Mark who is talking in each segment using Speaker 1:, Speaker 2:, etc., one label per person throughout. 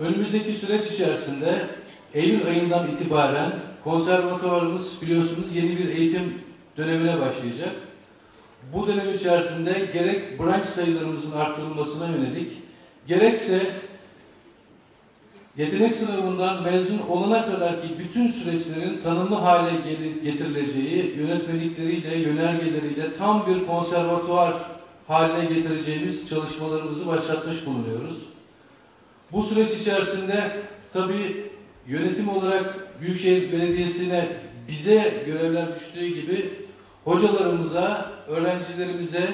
Speaker 1: Önümüzdeki süreç içerisinde Eylül ayından itibaren konservatuvarımız biliyorsunuz yeni bir eğitim dönemine başlayacak. Bu dönem içerisinde gerek branş sayılarımızın arttırılmasına yönelik, gerekse yetenek sınavından mezun olana kadar ki bütün süreçlerin tanımlı hale getirileceği, yönetmelikleriyle, yönergeleriyle tam bir konservatuvar haline getireceğimiz çalışmalarımızı başlatmış bulunuyoruz. Bu süreç içerisinde tabii yönetim olarak Büyükşehir Belediyesi'ne bize görevler düştüğü gibi hocalarımıza, öğrencilerimize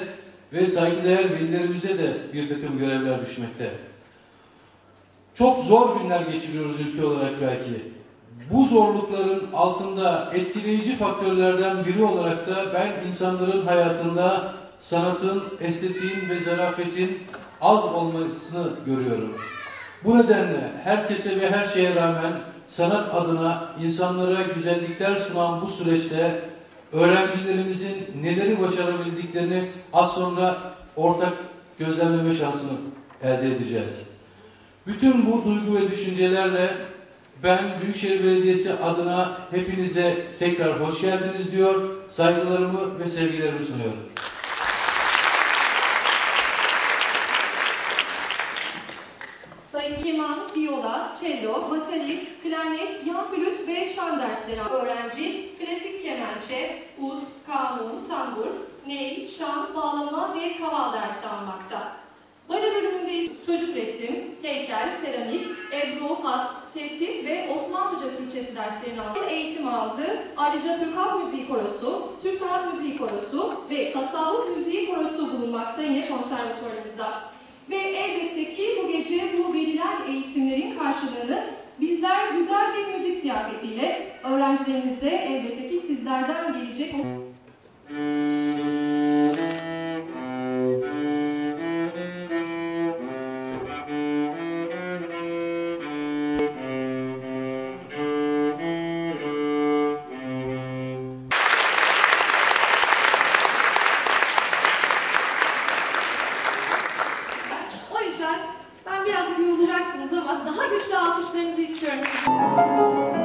Speaker 1: ve saygıdeğer velilerimize de bir takım görevler düşmekte. Çok zor günler geçiriyoruz ülke olarak belki. Bu zorlukların altında etkileyici faktörlerden biri olarak da ben insanların hayatında sanatın, estetiğin ve zarafetin az olmasını görüyorum. Bu nedenle herkese ve her şeye rağmen sanat adına insanlara güzellikler sunan bu süreçte öğrencilerimizin neleri başarabildiklerini az sonra ortak gözlemleme şansını elde edeceğiz. Bütün bu duygu ve düşüncelerle ben Büyükşehir Belediyesi adına hepinize tekrar hoş geldiniz diyor, saygılarımı ve sevgilerimi sunuyorum.
Speaker 2: Klarnet, yan flüt ve şan dersleri öğrenci, klasik kemençe, ut, kanun, tambur, ney, şan, bağlama ve kaval dersi almakta. Bale bölümünde çocuk resim, heykel, seramik, ebru, hat, tesim ve Osmanlıca Türkçesi derslerini aldı. Eğitim aldı. Ayrıca Türk Halk Müziği Korosu, Türk Sanat Müziği Korosu ve Tasavvuf Müziği Korosu bulunmakta yine konservatuvarımızda. Ve elbette ki bu gece bu verilen eğitimlerin karşılığını bizler güzel bir müzik ziyafetiyle öğrencilerimize elbette ki sizlerden gelecek O yüzden ben birazcık yorulacaksınız ama daha güçlü alkışlarınızı istiyorum.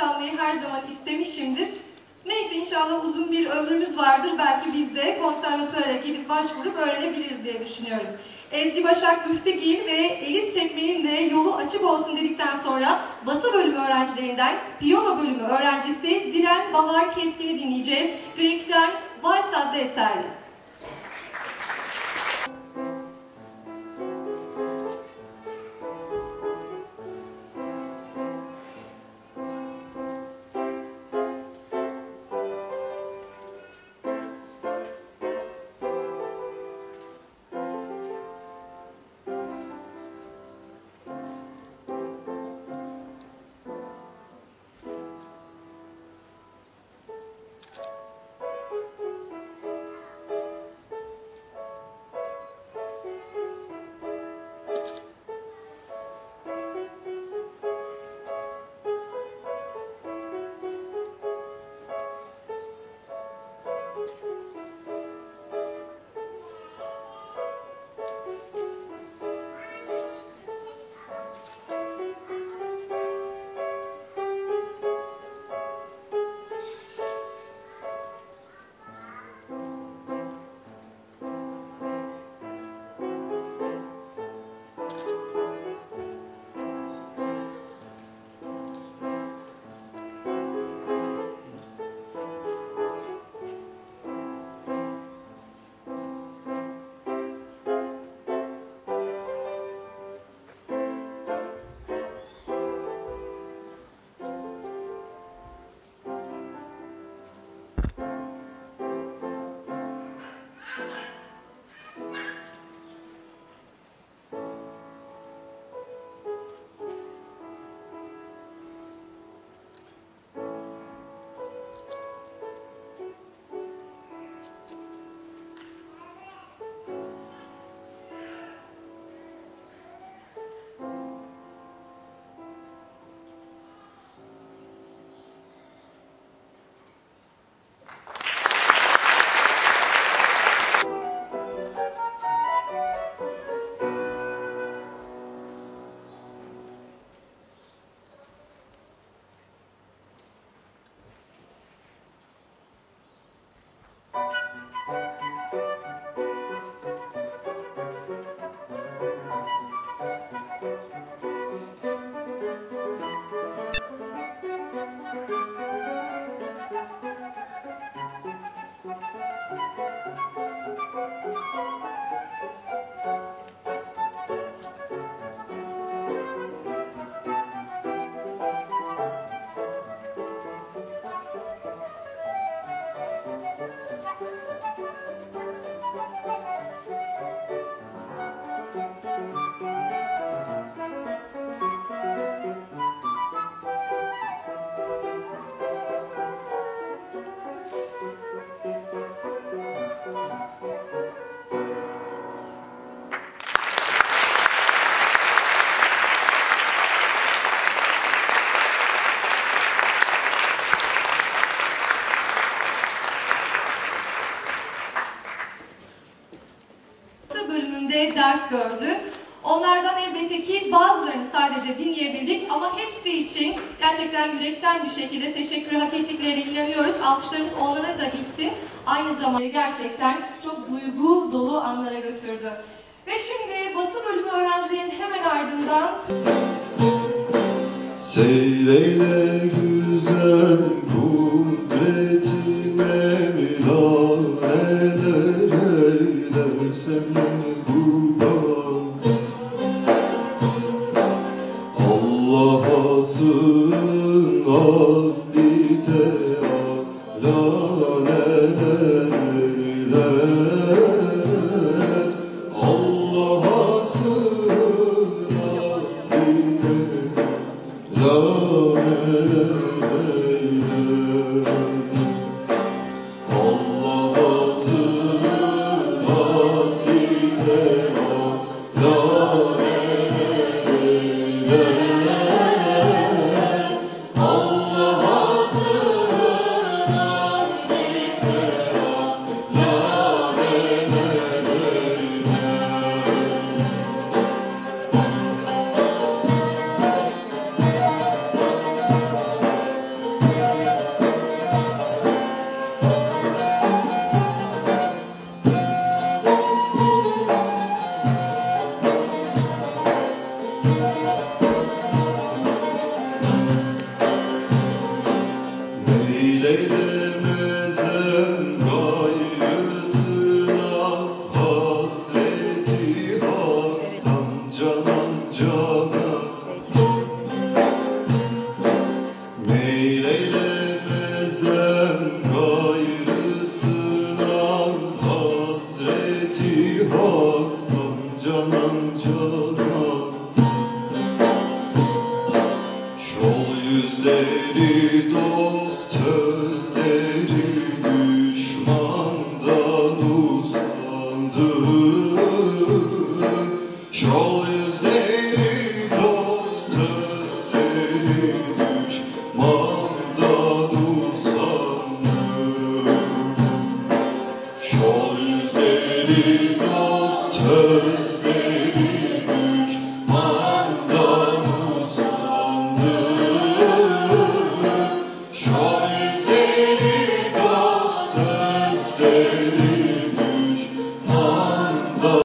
Speaker 2: Her zaman istemişimdir. Neyse inşallah uzun bir ömrümüz vardır. Belki biz de konservatuvara gidip başvurup öğrenebiliriz diye düşünüyorum. Ezgi Başak Müftegil ve Elif Çekmen'in de yolu açık olsun dedikten sonra Batı bölümü öğrencilerinden Piyano bölümü öğrencisi Diren Bahar Keskin'i dinleyeceğiz. Grieg'den Vals adlı sadece dinleyebildik ama hepsi için gerçekten yürekten bir şekilde teşekkür hak ettiklerine inanıyoruz. Alkışlarımız onlara da gitsin. Aynı zamanda gerçekten çok duygu dolu anlara götürdü. Ve şimdi Batı bölümü öğrencilerinin hemen ardından
Speaker 3: Seyreyle güzel kudreti Mevla neler eylersen kurban Lord. Eylemezem gayrısına Hasreti haktan canan cana Meylemezem gayrısına Hasreti haktan canan cana